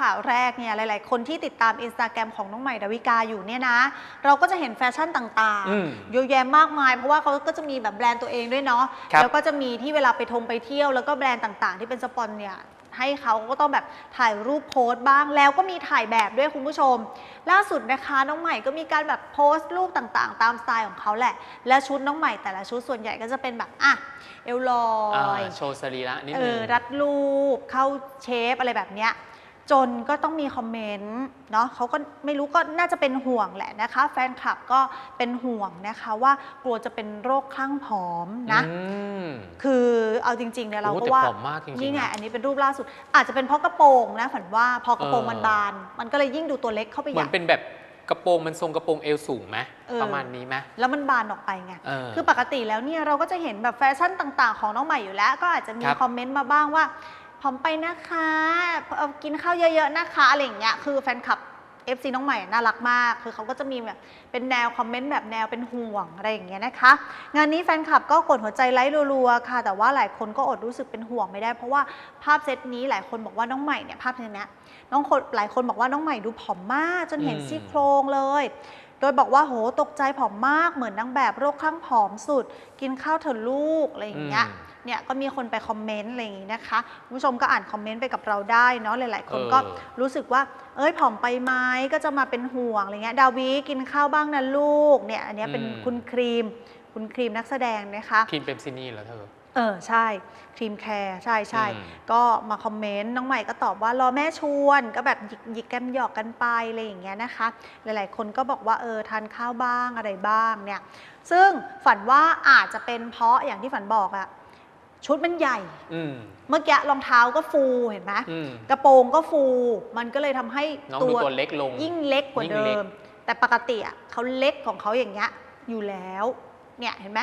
ข่าวแรกเนี่ยหลาย ๆ คนที่ติดตามอินสตาแกรมของน้องใหม่ดาวิกาอยู่เนี่ยนะ เราก็จะเห็นแฟชั่นต่าง อืมๆ เยอะแยะมากมาย เพราะว่าเขาก็จะมีแบบแบรนด์ตัวเองด้วยเนาะครับแล้วก็จะมีที่เวลาไปทงไปเที่ยว แล้วก็แบรนด์ต่าง ๆ ที่เป็นสปอนเนี่ยให้เขาก็ต้องแบบถ่ายรูปโพสต์บ้างแล้วก็มีถ่ายแบบด้วยคุณผู้ชม ล่าสุดนะคะน้องใหม่ก็มีการแบบโพสต์รูปต่างๆ ตามสไตล์ของเขาแหละ และชุดน้องใหม่แต่ละชุดส่วนใหญ่ก็จะเป็นแบบอะเอวลออ่ายโชว์สรีระนิดเอนึองรัดรูปเข้าเชฟอะไรแบบเนี้ย จนก็ต้องมีคอมเมนต์เนาะเขาก็ไม่รู้ก็น่าจะเป็นห่วงแหละนะคะ แฟนคลับก็เป็นห่วงนะคะว่ากลัวจะเป็นโรคคลั่งผอมนะอืมคือเอาจริงๆเนี่ยเราโอ้ก็แต่ว่าผอมมากจริงๆนี่ไงนะอันนี้เป็นรูปล่าสุด อาจจะเป็นเพราะกระโปรงนะฝันว่าพอกระโปรงเออมันบาน มันก็เลยยิ่งดูตัวเล็กเข้าไปเหใหมือญ่นเป็นแบบกระโปรงมันทรงกระโปรงเอวสูงไหมเออประมาณนี้ไหมแล้วมันบานออกไปไงเออคือปกติแล้วเนี่ยเราก็จะเห็นแบบแฟชั่นต่าง ๆ ของน้องใหม่อยู่แล้ว ก็อาจจะมีครับคอมเมนต์มาบ้างว่า ผอมไปนะคะเอ่อกินข้าวเยอะๆนะคะอะไรอย่างเงี้ยคือแฟนคลับ FC น้องใหม่น่ารักมาก คือเขาก็จะมีแบบเป็นแนวคอมเมนต์แบบแนวเป็นห่วงอะไรอย่างเงี้ยนะคะ งานนี้แฟนคลับก็กดหัวใจไลค์รัวๆค่ะ แต่ว่าหลายคนก็อดรู้สึกเป็นห่วงไม่ได้ เพราะว่าภาพเซตนี้หลายคนบอกว่าน้องใหม่เนี่ยภาพเซตเนี้ยน้องคนหลายคนบอกว่าน้องใหม่ดูผอมมาก จนเห็นอืมซี่โครงเลย โดยบอกว่าโหตกใจผอมมากเหมือนนางแบบโรคคลั่งผอมสุด กินข้าวเถอะลูกอะไรอย่างเงี้ยอืม เนี่ยก็มีคนไปคอมเมนต์อะไรอย่างงี้นะคะคุณผู้ชมก็อ่านคอมเมนต์ไปกับเราได้เนาะหลาย ๆ คนเออก็รู้สึกว่า เอ้ยผอมไปไหมก็จะมาเป็นห่วงอะไรเงี้ยดาวีกินข้าวบ้างนะลูกเนี่ยอันเนี้ยเป็นคุณครีม คุณครีมนักแสดงนะคะครีมเปปซินี่เหรอเธอเออใช่ครีมแคร์ใช่ใช่อืมก็มาคอมเมนต์น้องใหม่ก็ตอบว่ารอแม่ชวนก็แบบหยิกหยิกกันหยอกกันไปอะไรอย่างเงี้ยนะคะ หลายๆ คนก็บอกว่าเออทานข้าวบ้างอะไรบ้างเนี่ยซึ่งฝันว่าอาจจะเป็นเพราะอย่างที่ฝันบอกอะ ชุดมันใหญ่ อืม เมื่อกี้รองเท้าก็ฟูเห็นไหมอืมกระโปรงก็ฟู มันก็เลยทำให้น้องดูตัวเล็กลง ยิ่งเล็กกว่ายิ่งเดิเล็กม แต่ปกติอะเขาเล็กของเขาอย่างเงี้ยอยู่แล้ว เนี่ยเห็นไหม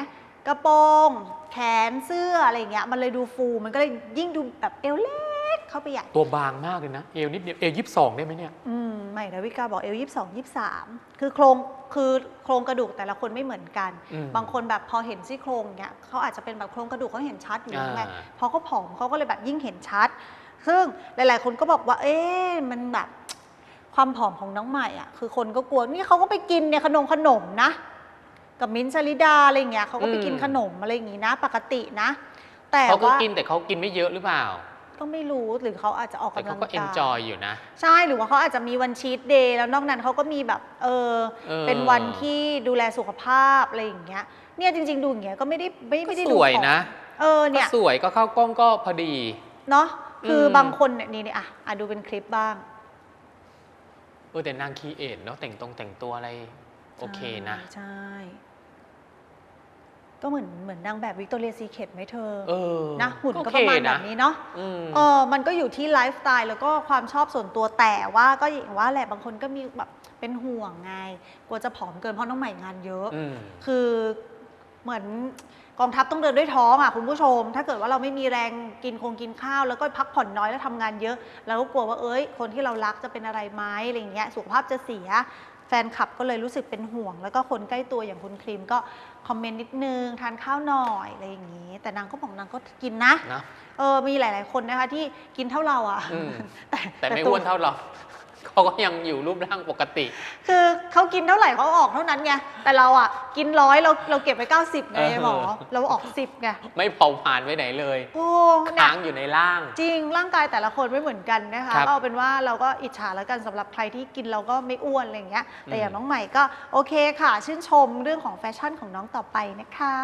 กระโปรง แขนเสื้ออะไรอย่างเงี้ยมันเลยดูฟูมันก็เลยยิ่งดูแบบเอวเล็ก เข้าไปใหญ่ตัวบางมากเลยนะ เอวนิดเดียว เอวยี่สิบสองได้ไหมเนี่ย อืมใหม่ดาวิกาบอกเอลยี่สองยี่สามคือโครงคือโครงกระดูกแต่ละคนไม่เหมือนกันอืมบางคนแบบพอเห็นซี่โครงเงี้ยเขาอาจจะเป็นแบบโครงกระดูกเขาเห็นชัดอยู่แล้วไงอ่าพอเขาผอมเขาก็เลยแบบยิ่งเห็นชัด ซึ่งหลาย ๆ คนก็บอกว่า เอ๊ะมันแบบความผอมของน้องใหม่อะคือคนก็กลัวนี่เขาก็ไปกินเนี่ยขนมขนมนะ กับมิ้นท์ชลิดาอะไรเงี้ยเขาก็ไปกินอืมขนมอะไรอย่างงี้นะ ปกตินะ แต่เขาก็ว่ากินแต่เขากินไม่เยอะหรือเปล่า ก็ไม่รู้หรือเขาอาจจะออกแต่กำลัเขางก็เอนกายจอยอยู่นะ ใช่หรือว่าเขาอาจจะมีวันชีตเดย์แล้วนอกนั้นเขาก็มีแบบเออเออ เป็นวันที่ดูแลสุขภาพอะไรอย่างเงี้ยเนี่ยจริง ๆ ดูอย่างเงี้ยก็ไม่ได้ไม่ไม่ได้ก็ดูสวยผอมนะเออก็เนี่ยสวยก็เข้ากล้องก็พอดี เนาะคืออม บางคนเนี่ยนี่นี่อะอะดูเป็นคลิปบ้าง เออแต่นางคีเอทเนาะแต่งตรงแต่งตัวอะไร โอเคนะ ใช่ ก็เหมือนเหมือนนางแบบวิกตอเรียซีเคทไหมเธอเออนะหุ่นก็โอปเคระมาณแบนะบนี้เนาะอืม เออมันก็อยู่ที่ไลฟ์สไตล์แล้วก็ความชอบส่วนตัวแต่ว่าก็อย่างว่าแหละบางคนก็มีแบบเป็นห่วงไง กลัวจะผอมเกินเพราะน้องใหม่งานเยอะ อืม คือเหมือนกองทัพต้องเดินด้วยท้องอะคุณผู้ชม ถ้าเกิดว่าเราไม่มีแรงกินคงกินข้าว แล้วก็พักผ่อนน้อยแล้วทำงานเยอะเราก็กลัวว่าเอ้ย คนที่เรารักจะเป็นอะไรไหมอะไรอย่างเงี้ยสุขภาพจะเสียแฟนคลับก็เลยรู้สึกเป็นห่วง แล้วก็คนใกล้ตัวอย่างคุณครีมก็คอมเมนต์นิดนึง ทานข้าวหน่อยอะไรอย่างงี้ แต่นางก็บอกนางก็กินนะนะ เออมีหลาย ๆ คนนะคะที่กินเท่าเราอะอืม แต่แต่ไม่ตัอ้วนเท่าเรา เขาก็ยังอยู่รูปร่างปกติ คือเขากินเท่าไหร่เขาออกเท่านั้นไง แต่เราอะกินร้อยเราเราเก็บไป90ไงเออหมอ เราออก10ไง ไม่เผาผ่านไปไหนเลย โอ้เนี่ยค้างอยู่ในร่าง จริง ร่างกายแต่ละคนไม่เหมือนกันนะคะครับก็เอาเป็นว่าเราก็อิจฉาแล้วกันสำหรับใครที่กินเราก็ไม่อ้วนอะไรอย่างเงี้ย แต่อย่างอืมน้องใหม่ก็โอเคค่ะ ชื่นชมเรื่องของแฟชั่นของน้องต่อไปนะคะ